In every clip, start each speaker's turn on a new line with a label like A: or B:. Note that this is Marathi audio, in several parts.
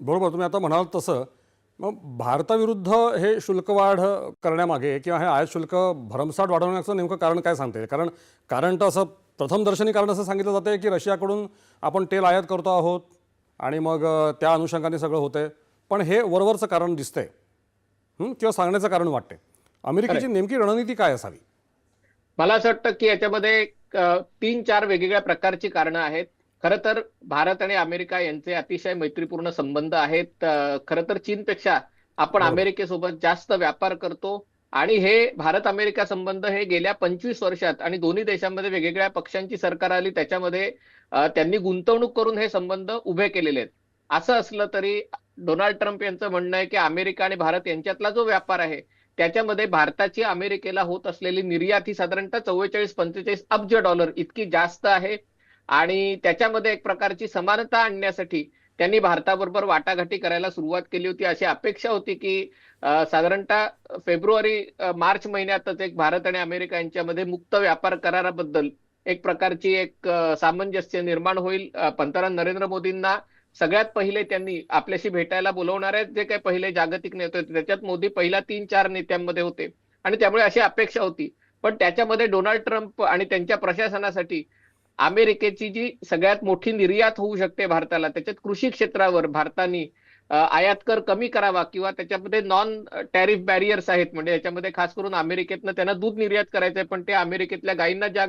A: बरोबर तुम्ही आता म्हणाल तसं. मग भारताविरुद्ध हे शुल्कवाढ करण्यामागे किंवा हे आयात शुल्क भरमसाठ वाढवण्याचं नेमकं कारण काय सांगते कारण कारण तर असं प्रथमदर्शनी कारण असं सांगितलं जातं की रशियाकडून आपण तेल आयात करतो आहोत आणि मग त्या अनुषंगाने सगळं होतंय. पण हे वरवरचं कारण दिसतंय? किंवा सांगण्याचं कारण वाटते अमेरिकेची नेमकी रणनीती काय असावी?
B: मला असं वाटतं की याच्यामध्ये तीन चार वेगवेगळ्या प्रकारची कारणं आहेत. खरं तर भारत आणि अमेरिका यांचे अतिशय मैत्रीपूर्ण संबंध आहेत. खरं तर चीनपेक्षा आपण
A: बरोबर.
B: अमेरिकेसोबत जास्त व्यापार करतो आणि हे भारत अमेरिका संबंध हे गेल्या पंचवीस वर्षात आणि दोन्ही देशांमध्ये वेगवेगळ्या पक्षांची सरकार आली त्याच्यामध्ये त्यांनी गुंतवणूक करून हे संबंध उभे केलेले आहेत. असं असलं तरी डोनाल्ड ट्रम्प यांचं म्हणणं आहे की अमेरिका आणि भारत यांच्यातला जो व्यापार आहे त्याच्यामध्ये भारताची अमेरिकेला होत असलेली निर्यात ही साधारणतः चव्वेचाळीस पंचेचाळीस अब्ज डॉलर इतकी जास्त आहे. आणि त्याच्यामध्ये एक प्रकारची समानता आणण्यासाठी त्यांनी भारताबरोबर वाटाघाटी करायला सुरुवात केली होती. अशी अपेक्षा होती की साधारणतः फेब्रुवारी मार्च महिन्यातच एक भारत आणि अमेरिका यांच्यामध्ये मुक्त व्यापार कराराबद्दल एक प्रकारची एक सामंजस्य निर्माण होईल. पंतप्रधान नरेंद्र मोदींना सगळ्यात पहिले त्यांनी आपल्याशी भेटायला बोलवणारे जे काही पहिले जागतिक नेते होते त्याच्यात मोदी पहिल्या तीन चार नेत्यांमध्ये होते. आणि त्यामुळे अशी अपेक्षा होती. पण त्याच्यामध्ये डोनाल्ड ट्रम्प आणि त्यांच्या प्रशासनासाठी अमेरिकेची जी सगळ्यात मोठी निर्यात होऊ शकते भारताला त्याच्यात कृषी क्षेत्रावर भारताने आयात कर कमी करावा किंवा त्याच्यामध्ये नॉन टॅरिफ बॅरियर्स आहेत. म्हणजे याच्यामध्ये खास करून अमेरिकेतनं त्यांना दूध निर्यात करायचंय पण ते अमेरिकेतल्या गायींना ज्या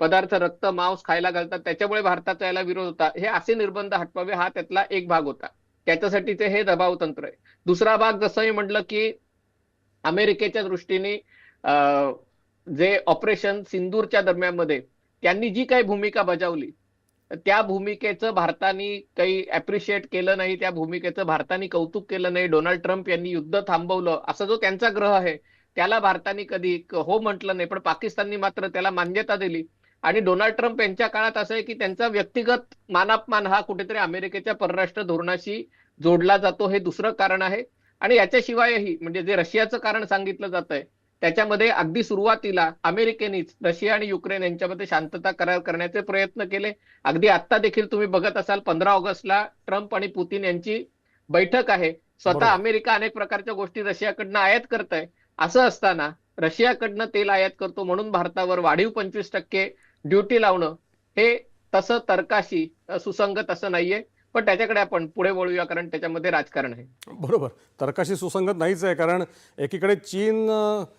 B: पदार्थ रक्त मांस खायला घालतात त्याच्यामुळे भारताचा याला विरोध होता. हे असे निर्बंध हटवावे हा त्यातला एक भाग होता. त्याच्यासाठीचे हे दबाव तंत्र आहे. दुसरा भाग जसं मी म्हटलं की अमेरिकेच्या दृष्टीने अ, जे ऑपरेशन सिंदूरच्या दरम्यानमध्ये त्यांनी जी काही भूमिका बजावली त्या भूमिकेचं भारताने काही अप्रिशिएट केलं नाही त्या भूमिकेचं भारताने कौतुक केलं नाही. डोनाल्ड ट्रम्प यांनी युद्ध थांबवलं असा जो त्यांचा ग्रह आहे त्याला भारताने कधी हो म्हटलं नाही पण पाकिस्ताननी मात्र त्याला मान्यता दिली. आणि डोनाल्ड ट्रम्प यांच्या काळात असं आहे की त्यांचा व्यक्तिगत मानापमान हा कुठेतरी अमेरिकेच्या परराष्ट्र धोरणाशी जोडला जातो हे दुसरं कारण आहे. आणि याच्याशिवायही म्हणजे जे रशियाचं कारण सांगितलं जात आहे त्याच्यामध्ये अगदी सुरुवातीला अमेरिकेनेच रशिया आणि युक्रेन यांच्यामध्ये शांतता करार करण्याचे प्रयत्न केले. अगदी आता देखील तुम्ही बघत असाल पंधरा ऑगस्टला ट्रम्प आणि पुतीन यांची बैठक आहे. स्वतः. अमेरिका अनेक प्रकारच्या गोष्टी रशियाकडनं आयात करत आहे असं असताना रशियाकडनं तेल आयात करतो म्हणून भारतावर वाढीव पंचवीस टक्के ड्युटी लावणं हे तसं तर्काशी सुसंगत असं नाहीये. पण त्याच्याकडे आपण पुढे वळूया कारण त्याच्यामध्ये राजकारण आहे.
A: बरोबर. तर्काशी सुसंगत नाहीच आहे कारण एकीकडे चीन